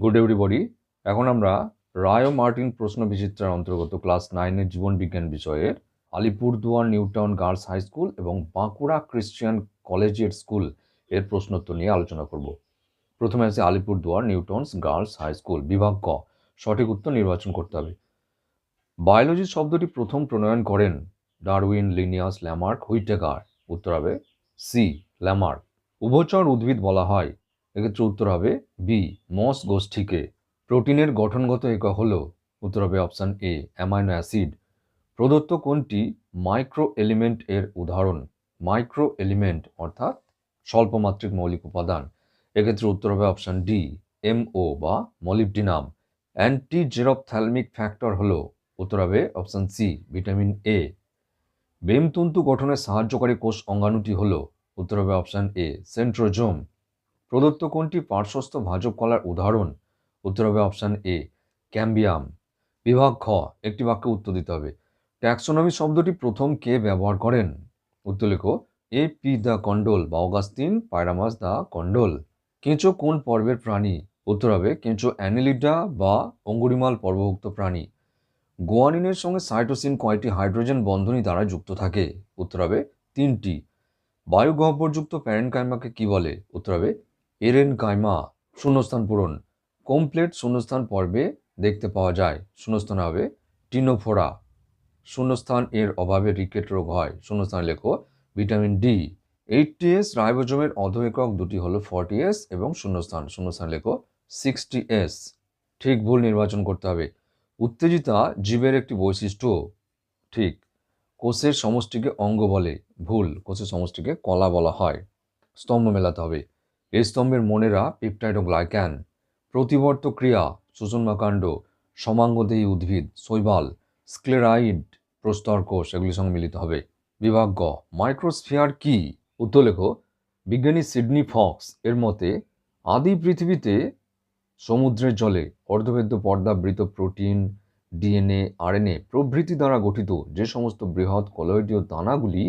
Good everybody এখন আমরা রায় Martin প্রশ্ন বিচিত্রার অন্তর্গত ক্লাস নাইনের জীবন বিজ্ঞান বিষয়ের Alipurduar, Newtown girls high school এবং বাঁকুড়া ক্রিশ্চিয়ান কলেজিয়েট স্কুলের প্রশ্নোত্তর নিয়ে আলোচনা করব। প্রথমে আছে Alipurduar, Newtons girls high school, বিভাগ ক। সঠিক উত্তর নির্বাচন করতে হবে। বায়োলজি শব্দটি প্রথম প্রণয়ন করেন ডারউইন, লিনিয়াস, ল্যামার্ক, হুইটেকার। উত্তর হবে সি, ল্যামার্ক। উভচর উদ্ভিদ বলা হয় এক্ষেত্রে উত্তর হবে বি মস গোষ্ঠীকে। প্রোটিনের গঠনগত একক হল, উত্তর হবে অপশান এ অ্যামাইনো অ্যাসিড প্রদত্ত কোনটি মাইক্রো এলিমেন্ট এর উদাহরণ। মাইক্রো এলিমেন্ট অর্থাৎ স্বল্পমাত্রিক মৌলিক উপাদান। এক্ষেত্রে উত্তর হবে অপশান ডি এমও বা মলিবডিনাম অ্যান্টি জেরপথ্যালমিক ফ্যাক্টর হলো, উত্তর হবে অপশান সি ভিটামিন এ বেমতন্তু গঠনে সাহায্যকারী কোষ অঙ্গাণুটি হলো, উত্তর হবে অপশান এ সেন্ট্রোজোম প্রদত্ত কোনটি পার্শ্বস্থ ভাজক কলার উদাহরণ? উত্তর হবে অপশান এ, ক্যাম্বিয়াম। বিভাগ খ একটি বাক্যে উত্তর দিতে হবে। ট্যাক্সোনমি শব্দটি প্রথম কে ব্যবহার করেন? উত্তর লেখো, এ পি দ্য কন্ডোল বা অগাস্তিন পায়রামাস দ্য কন্ডোল। কেঁচো কোন পর্বের প্রাণী? উত্তর হবে কেঁচো অ্যানিলিডা বা অঙ্গুরিমাল পর্বভুক্ত প্রাণী। গোয়ানিনের সঙ্গে সাইটোসিন কয়টি হাইড্রোজেন বন্ধনী দ্বারা যুক্ত থাকে। উত্তর হবে তিনটি। বায়ুগহ্বরযুক্ত প্যারেনকাইমাকে কি বলে? উত্তর হবে এরেন কাইমা শূন্যস্থান পূরণ। কমপ্লেট শূন্যস্থান পর্বে দেখতে পাওয়া যায়। শূন্যস্থান হবে টিনোফোরা। শূন্যস্থান এর অভাবে রিকেট রোগ হয়। শূন্যস্থান লেখো ভিটামিন ডি। এইটটি এস রাইবোজোমের অধ একক দুটি হলো ফর্টি এস এবং শূন্যস্থান। শূন্যস্থান লেখো সিক্সটি এস ঠিক ভুল নির্বাচন করতে হবে। উত্তেজিতা জীবের একটি বৈশিষ্ট্য। ঠিক। কোষের সমষ্টিকে অঙ্গ বলে। ভুল। কোষের সমষ্টিকে কলা বলা হয়। স্তম্ভ মেলাতে হবে। এই স্তম্ভের মনেরা পেপটাইড গ্লাইক্যান। প্রতিবর্ত ক্রিয়া, সুষুম্নাকাণ্ড, সমাঙ্গদেহী উদ্ভিদ, শৈবাল, স্ক্লেরাইড প্রস্তর কোষ এগুলির সঙ্গে মিলিত হবে। বিভাগ গ মাইক্রোস্ফিয়ার কি? উত্তর লেখো। বিজ্ঞানী সিডনি ফক্স এর মতে, আদি পৃথিবীতে সমুদ্রের জলে অর্ধবেদ্য পর্দাবৃত প্রোটিন, ডিএনএ, আরএনএ প্রভৃতি দ্বারা গঠিত যে সমস্ত বৃহৎ কলয়েডীয় দানাগুলি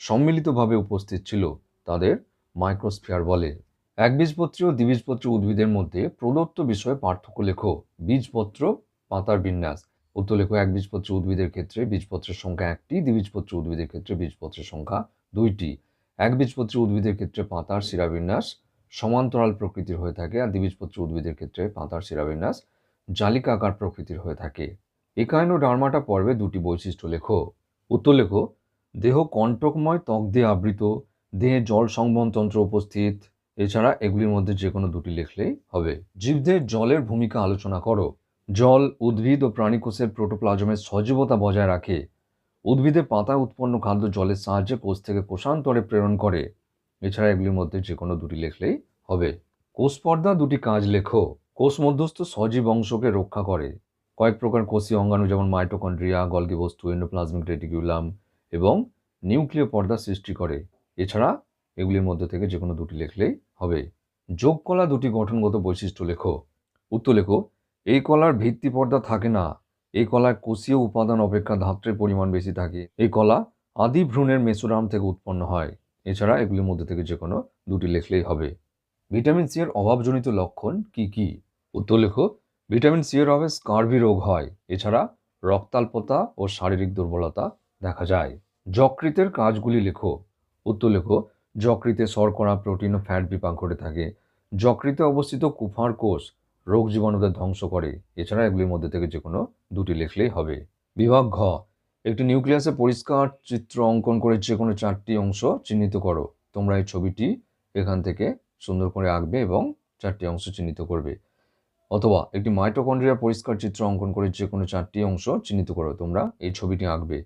সম্মিলিতভাবে উপস্থিত ছিল, তাদের মাইক্রোস্ফিয়ার বলে। একবীজপত্রী ও দ্বিবীজপত্রী উদ্ভিদের মধ্যে প্রদত্ত বিষয়ে পার্থক্য লেখো। বীজপত্র, পাতার বিন্যাস। উত্তর লেখো, একবীজপত্রী উদ্ভিদের ক্ষেত্রে বীজপত্রের সংখ্যা একটি, দ্বিবীজপত্রী উদ্ভিদের ক্ষেত্রে বীজপত্রের সংখ্যা দুইটি। একবীজপত্রী উদ্ভিদের ক্ষেত্রে পাতার শিরাবিন্যাস সমান্তরাল প্রকৃতির হয়ে থাকে আর দ্বিবীজপত্রী উদ্ভিদের ক্ষেত্রে পাতার শিরাবিন্যাস জালিকাকার প্রকৃতির হয়ে থাকে। একাইনো ডার্মাটা পর্বে দুটি বৈশিষ্ট্য লেখো। উত্তর লেখো, দেহ কণ্টকময় ত্বক দিয়ে আবৃত, দেহে জল সংবহনতন্ত্র উপস্থিত এছাড়া এগুলির মধ্যে যে কোনো দুটি লিখলেই হবে। জীবদের জলের ভূমিকা আলোচনা করো। জল উদ্ভিদ ও প্রাণীকোষের প্রোটোপ্লাজমের সজীবতা বজায় রাখে। উদ্ভিদে পাতা উৎপন্ন খাদ্য জলের সাহায্যে কোষ থেকে কোষান্তরে প্রেরণ করে। এছাড়া এগুলির মধ্যে যে কোনো দুটি লিখলেই হবে। কোষ পর্দা দুটি কাজ লেখো। কোষ মধ্যস্থ সজীব অংশকে রক্ষা করে। কয়েক প্রকার কোষীয় অঙ্গাণু যেমন মাইটোকন্ড্রিয়া, গলগি বস্তু, এন্ডোপ্লাজমিক রেটিকুলাম এবং নিউক্লিয় পর্দা সৃষ্টি করে। এছাড়া এগুলির মধ্যে থেকে যে কোনো দুটি লিখলেই হবে। যোগ কলা দুটি গঠনগত বৈশিষ্ট্য লেখো। উত্তর লেখো, এই কলার ভিত্তি পর্দা থাকে না। এই কলায় কোষীয় উপাদান অপেক্ষা ধাত্রের পরিমাণ বেশি থাকে। এই কলা আদি ভ্রূণের মেসোরাম থেকে উৎপন্ন হয়। এছাড়া এগুলির মধ্যে থেকে যে কোনো দুটি লিখলেই হবে। ভিটামিন সি এর অভাবজনিত লক্ষণ কি কি? উত্তর লেখো, ভিটামিন সি এর অভাবে স্কার্ভি রোগ হয়। এছাড়া রক্তাল্পতা ও শারীরিক দুর্বলতা দেখা যায়। যকৃতের কাজগুলি লেখো। উত্তর লেখো যকৃতে শর্করা প্রোটিন ও ফ্যাট বিপাক ঘটে থাকে। যকৃতে অবস্থিত কুফার কোষ রোগ জীবাণুদের ধ্বংস করে। এছাড়া এগুলির মধ্যে থেকে যে কোনো দুটি লিখলেই হবে। বিভাগ ঘ, একটি নিউক্লিয়াসে পরিষ্কার চিত্র অঙ্কন করে যে কোনো চারটি অংশ চিহ্নিত করো। তোমরা এই ছবিটি এখান থেকে সুন্দর করে আঁকবে এবং চারটি অংশ চিহ্নিত করবে। অথবা একটি মাইটোকন্ড্রিয়ার পরিষ্কার চিত্র অঙ্কন করে যে কোনো চারটি অংশ চিহ্নিত করো। তোমরা এই ছবিটি আঁকবে।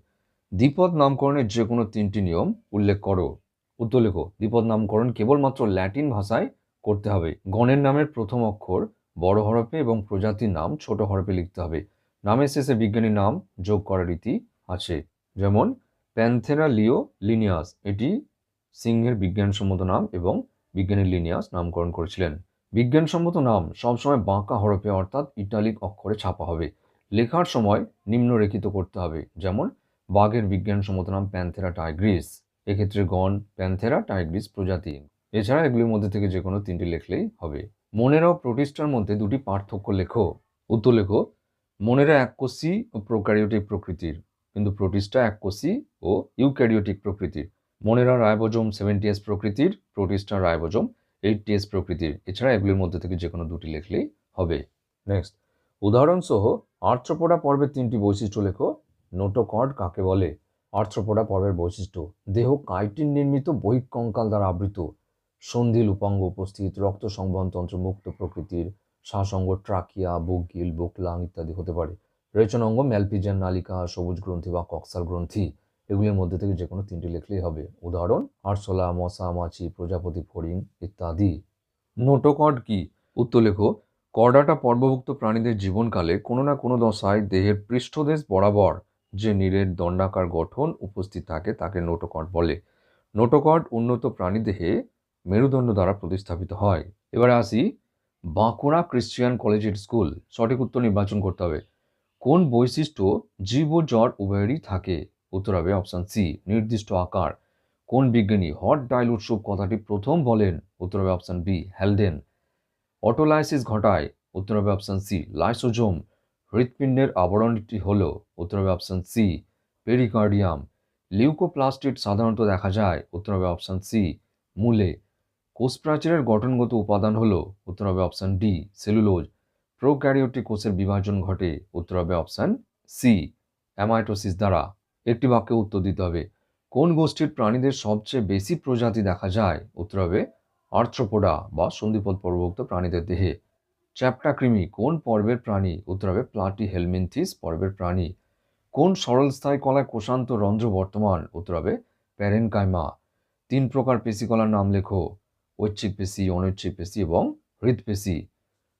দ্বিপদ নামকরণের যে কোনো তিনটি নিয়ম উল্লেখ করো। উত্তর লেখো দ্বিপদ নামকরণ কেবলমাত্র ল্যাটিন ভাষায় করতে হবে। গণের নামের প্রথম অক্ষর বড় হরফে এবং প্রজাতির নাম ছোট হরফে লিখতে হবে। নামের শেষে বিজ্ঞানী নাম যোগ করার রীতি আছে। যেমন, প্যান্থেরা লিও লিনিয়াস। এটি সিংহের বিজ্ঞানসম্মত নাম এবং বিজ্ঞানী লিনিয়াস নামকরণ করেছিলেন। বিজ্ঞানসম্মত নাম সবসময় বাঁকা হরফে অর্থাৎ ইটালিক অক্ষরে ছাপা হবে। লেখার সময় নিম্নরেখিত করতে হবে। যেমন, বাঘের বিজ্ঞানসম্মত নাম প্যান্থেরা টাইগ্রিস। এক্ষেত্রে গন, প্যান্থেরা, টাইগ্রিস প্রজাতি। এছাড়া এগুলির মধ্যে থেকে যে কোনো তিনটি লেখলেই হবে। মনেরা ও প্রোটিস্টার মধ্যে দুটি পার্থক্য লেখো। উত্তর লেখো মনেরা এককোষী ও প্রোক্যারিওটিক প্রকৃতির। কিন্তু প্রোটিস্টা এককোষী ও ইউক্যারিওটিক প্রকৃতির। মনেরা রাইবোজোম সেভেন্টি এস প্রকৃতির, প্রোটিস্টা রাইবোজোম এইটটি এস প্রকৃতির। এছাড়া এগুলির মধ্যে থেকে যে কোনো দুটি লেখলেই হবে। নেক্সট, উদাহরণসহ আর্থ্রোপোডা পর্বের তিনটি বৈশিষ্ট্য লেখো। নোটোকর্ড কাকে বলে? আর্থ্রোপোডা পর্বের বৈশিষ্ট্য। দেহ কাইটিন নির্মিত বহিঃকঙ্কাল দ্বারা আবৃত। সন্ধিল উপাঙ্গ উপস্থিত, রক্ত সংবহনতন্ত্র মুক্ত প্রকৃতির শ্বাসঙ্গ ট্রাকিয়া বুক গিল বুকলাং ইত্যাদি হতে পারে। রেচনাঙ্গ ম্যালপিজিয়ান নালিকা, সবুজ গ্রন্থি বা কক্সাল গ্রন্থি। এগুলির মধ্যে থেকে যে কোনো তিনটি লিখলেই হবে। উদাহরণ আরশোলা মশা, মাছি, প্রজাপতি, ফড়িং ইত্যাদি। নোটোকর্ড কি? উত্তর লেখো, কর্ডাটা পর্বভুক্ত প্রাণীদের জীবনকালে কোনো না কোনো দশায় দেহের পৃষ্ঠদেশ বরাবর যে নীরের দণ্ডাকার গঠন উপস্থিত থাকে তাকে নোটোকর্ড বলে। নোটোকর্ড উন্নত প্রাণীদেহে মেরুদণ্ড দ্বারা প্রতিস্থাপিত হয়। এবারে আসি বাঁকুড়া ক্রিশ্চিয়ান কলেজের স্কুল, সঠিক উত্তর নির্বাচন করতে হবে। কোন বৈশিষ্ট্য জীব ও জ্বর উভয়েরই থাকে? উত্তর হবে অপশান সি, নির্দিষ্ট আকার। কোন বিজ্ঞানী হট ডাইল উৎসব কথাটি প্রথম বলেন? উত্তর হবে অপশান বি হ্যালডেন অটোলাইসিস ঘটায়? উত্তর হবে অপশান সি, লাইসোজোম। হৃৎপিণ্ডের আবরণটি হল উত্তর হবে অপশান সি পেরিকার্ডিয়াম লিউকোপ্লাস্টিড সাধারণত দেখা যায় উত্তর হবে অপশান সি মূলে। কোষপ্রাচীরের গঠনগত উপাদান হল উত্তর হবে অপশান ডি সেলুলোজ প্রোক্যারিওটিক কোষের বিভাজন ঘটে উত্তর হবে অপশান সি অ্যামাইটোসিস দ্বারা। একটি বাক্যে উত্তর দিতে হবে। কোন গোষ্ঠীর প্রাণীদের সবচেয়ে বেশি প্রজাতি দেখা যায়? উত্তর হবে আর্থ্রোপোডা বা সন্ধিপদ পর্বভুক্ত প্রাণীদের দেহে। চ্যাপ্টা কৃমি কোন পর্বের প্রাণী? উত্তর হবে প্লাটি হেলমিনথিস পর্বের প্রাণী। কোন সরলস্থায়ী কলায় কোষান্ত রন্ধ্র বর্তমান? উত্তর হবে প্যারেনকাইমা। তিন প্রকার পেশিকলার নাম লেখো। ঐচ্ছিক পেশি, অনৈচ্ছিক পেশি এবং হৃদপেশি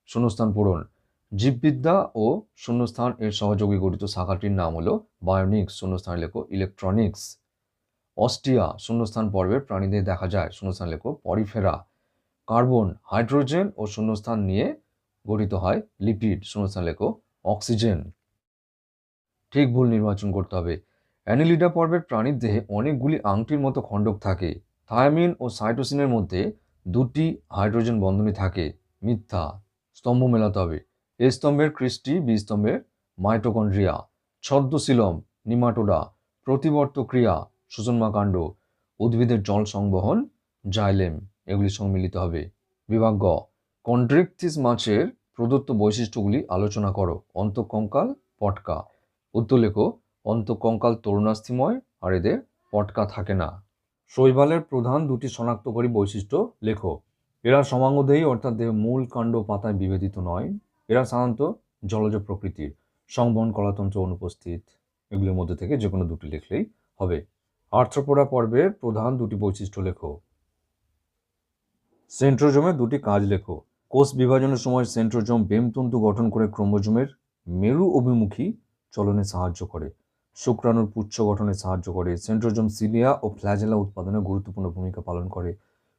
শূন্যস্থান পূরণ। জীববিদ্যা ও শূন্যস্থান এর সহযোগী গঠিত শাখাটির নাম হলো বায়োনিক্স। শূন্যস্থান লেখো ইলেকট্রনিক্স। অস্টিয়া শূন্যস্থান পর্বের প্রাণীদের দেখা যায়। শূন্যস্থান লেখো পরিফেরা। কার্বন, হাইড্রোজেন ও শূন্যস্থান নিয়ে গঠিত হয় লিপিড। শূন্যস্থান লেখো অক্সিজেন। ঠিক ভুল নির্বাচন করতে হবে। অ্যানিলিডা পর্বের প্রাণীর দেহে অনেকগুলি আংটির মতো খণ্ডক থাকে। থায়ামিন ও সাইটোসিনের মধ্যে দুটি হাইড্রোজেন বন্ধনী থাকে। মিথ্যা। স্তম্ভ মেলাতে হবে। এ স্তম্ভের ক্রিস্টি, বি স্তম্ভের মাইটোকন্ড্রিয়া। ছদ্মশিলম, নিমাটোডা। প্রতিবর্ত ক্রিয়া সুষন্মাকাণ্ড উদ্ভিদের জল সংবহন, জাইলেম। এগুলি সঙ্গে মিলিত হবে। বিভাগ কন্ড্রিকথিস মাছের প্রদত্ত বৈশিষ্ট্যগুলি আলোচনা করো। অন্তঃকঙ্কাল, পটকা। উত্তর লেখো অন্তঃকঙ্কাল তরুণাস্থিময়, আর এদের পটকা থাকে না। শৈবালের প্রধান দুটি শনাক্তকারী বৈশিষ্ট্য লেখো। এরা সমাঙ্গদেহী, অর্থাৎ দেহ মূল কাণ্ড পাতায় বিভেদিত নয়। এরা সাধারণত জলজ প্রকৃতির সংবহন কলাতন্ত্র অনুপস্থিত। এগুলির মধ্যে থেকে যে কোনো দুটি লিখলেই হবে। আর্থ্রোপোডা পর্বের প্রধান দুটি বৈশিষ্ট্য লেখো। সেন্ট্রোজোমের দুটি কাজ লেখো। কোষ বিভাজনের সময় সেন্ট্রোজোম বেমতন্তু গঠন করে ক্রোমোজোমের মেরু অভিমুখী চলনে সাহায্য করে। শুক্রাণুর পুচ্ছ গঠনে সাহায্য করে। সেন্ট্রোজোম সিলিয়া ও ফ্ল্যাজেলা উৎপাদনে গুরুত্বপূর্ণ ভূমিকা পালন করে।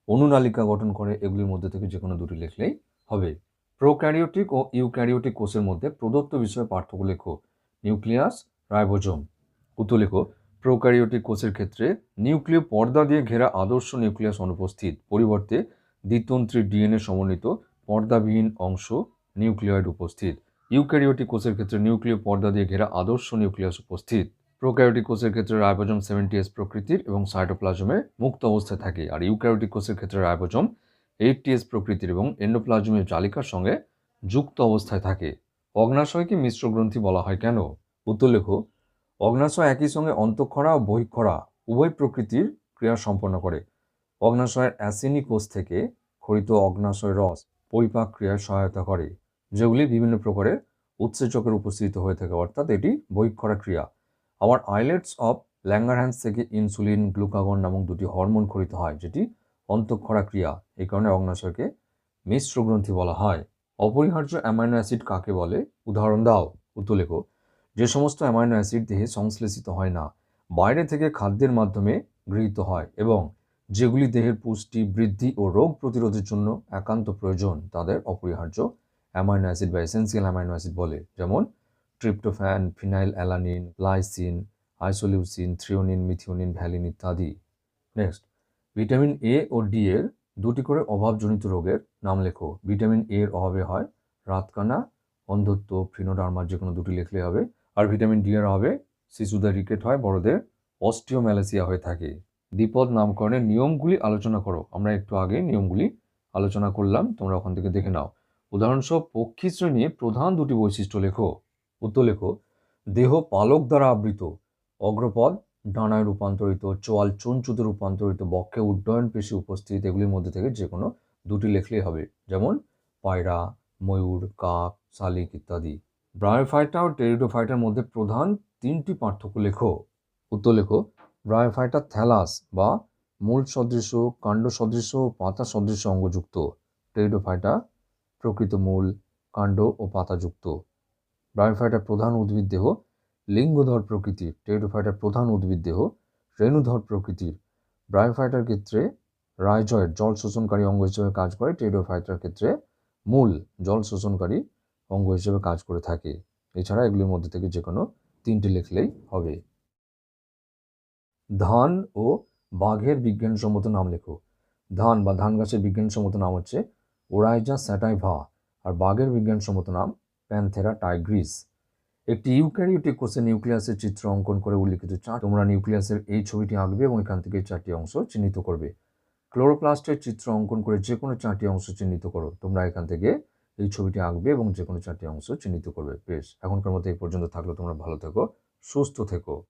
অনুনালিকা গঠন করে এগুলির মধ্যে থেকে যে কোনো দুটি লিখলেই হবে। প্রোক্যারিওটিক ও ইউক্যারিওটিক কোষের মধ্যে প্রদত্ত বিষয়ে পার্থক্য লেখো। Nucleus, ribosome. উত্তর লেখো, প্রোক্যারিওটিক কোষের ক্ষেত্রে নিউক্লিয় পর্দা দিয়ে ঘেরা আদর্শ নিউক্লিয়াস অনুপস্থিত। পরিবর্তে দ্বিতন্ত্রী ডিএনএ সমন্বিত পর্দাবিহীন অংশ নিউক্লিয়য়েড উপস্থিত। ইউক্যারিওটিক কোষের ক্ষেত্রে নিউক্লিয় পর্দা দিয়ে ঘেরা আদর্শ নিউক্লিয়াস উপস্থিত। প্রোক্যারিওটিক কোষের ক্ষেত্রে রাইবোজোম সেভেন্টি এস প্রকৃতির এবং সাইটোপ্লাজমে মুক্ত অবস্থায় থাকে। আর ইউক্যারিওটিক কোষের ক্ষেত্রে রাইবোজোম এইটটি এস প্রকৃতির এবং এন্ডোপ্লাজমের জালিকার সঙ্গে যুক্ত অবস্থায় থাকে। অগ্নাশয়কে মিশ্র গ্রন্থি বলা হয় কেন? উত্তর লেখো, অগ্নাশয় একই সঙ্গে অন্তঃক্ষরা ও বহিক্ষরা উভয় প্রকৃতির ক্রিয়া সম্পন্ন করে। অগ্নাশয়ের অ্যাসিনি কোষ থেকে খরিত অগ্নাশয় রস পরিপাক ক্রিয়ায় সহায়তা করে। যেগুলি বিভিন্ন প্রকারের উৎসেচকের উপস্থিত হয়ে থাকে, অর্থাৎ এটি বহিক্ষরা ক্রিয়া। আবার আইলেটস অফ ল্যাঙ্গারহ্যান্স থেকে ইনসুলিন, গ্লুকাগন নামক দুটি হরমোন খরিত হয়, যেটি অন্তঃক্ষরা ক্রিয়া। এই কারণে অগ্নাশয়কে মিশ্র গ্রন্থি বলা হয়। অপরিহার্য অ্যামাইনো অ্যাসিড কাকে বলে? উদাহরণ দাও, উত্তর লেখো। যে সমস্ত অ্যামাইনো অ্যাসিড দেহে সংশ্লেষিত হয় না, বাইরে থেকে খাদ্যের মাধ্যমে গৃহীত হয় এবং যেগুলি দেহের পুষ্টি, বৃদ্ধি ও রোগ প্রতিরোধের জন্য একান্ত প্রয়োজন, তাদের অপরিহার্য অ্যামাইনো অ্যাসিড বা এসেন্সিয়াল অ্যামাইনো অ্যাসিড বলে। যেমন tryptophan, phenylalanine, lysine, isoleucine, threonine, methionine, valine ইত্যাদি। নেক্সট ভিটামিন এ ও ডি এর দুটি করে অভাবজনিত রোগের নাম লেখো। ভিটামিন এ এর অভাবে হয় রাতকানা, অন্ধত্ব ফ্রিনোডার্মার যে কোনো দুটি লিখলে হবে। আর ভিটামিন ডি এর অভাবে শিশুদের রিকেট হয়, বড়দের অস্টিওম্যালাসিয়া হয়ে থাকে। দ্বিপদ নামকরণের নিয়মগুলি আলোচনা করো। আমরা একটু আগে নিয়মগুলি আলোচনা করলাম, তোমরা ওখান থেকে দেখে নাও। উদাহরণস্বরূপ পক্ষী শ্রেণির প্রধান দুটি বৈশিষ্ট্য লেখো। উত্তর লেখো, দেহ পালক দ্বারা আবৃত, অগ্রপদ, ডানায় রূপান্তরিত, চোয়াল চঞ্চুতে রূপান্তরিত, বক্ষে উড্ডয়ন পেশি উপস্থিত, এগুলির মধ্যে থেকে যে কোনো দুটি লেখলেই হবে। যেমন, পায়রা, ময়ূর, কাক, শালিক ইত্যাদি। ব্রায়োফাইটা ও টেরিডোফাইটার মধ্যে প্রধান তিনটি পার্থক্য লেখো। উত্তর লেখো, ব্রায়োফাইটা থ্যালাস বা মূল সদৃশ, কাণ্ড সদৃশ পাতা সদৃশ অঙ্গযুক্ত। টেরিডোফাইটা প্রকৃত মূল, কাণ্ড ও পাতাযুক্ত। ব্রায়োফাইটার প্রধান উদ্ভিদ দেহ, লিঙ্গধর প্রকৃতির। টেরিডোফাইটার প্রধান উদ্ভিদ দেহ, রেণুধর প্রকৃতির। ব্রায়োফাইটার ক্ষেত্রে রাইজয়েড জল শোষণকারী অঙ্গ হিসেবে কাজ করে। টেরিডোফাইটার ক্ষেত্রে মূল জল শোষণকারী অঙ্গ হিসেবে কাজ করে থাকে। এছাড়া এগুলির মধ্যে থেকে যে কোনো তিনটি লিখলেই হবে। ধান ও বাঘের বিজ্ঞানসম্মত নাম লেখো। ধান বা ধান গাছের বিজ্ঞানসম্মত নাম হচ্ছে ওরাইজা স্যাটাইভা আর বাঘের বিজ্ঞানসম্মত নাম প্যান্থেরা টাইগ্রিস। একটি ইউক্যারিওটিক কোষের নিউক্লিয়াসের চিত্র অঙ্কন করে উল্লিখিত চার তোমরা নিউক্লিয়াসের এই ছবিটি আঁকবে এবং এখান থেকে চারটি অংশ চিহ্নিত করবে। ক্লোরোপ্লাস্টের চিত্র অঙ্কন করে যে কোনো চারটি অংশ চিহ্নিত করো। তোমরা এখান থেকে এই ছবিটি আঁকবে এবং যে কোনো চারটি অংশ চিহ্নিত করবে। বেশ, এখনকার মতো এই পর্যন্ত থাকলে। তোমরা ভালো থেকো, সুস্থ থেকো।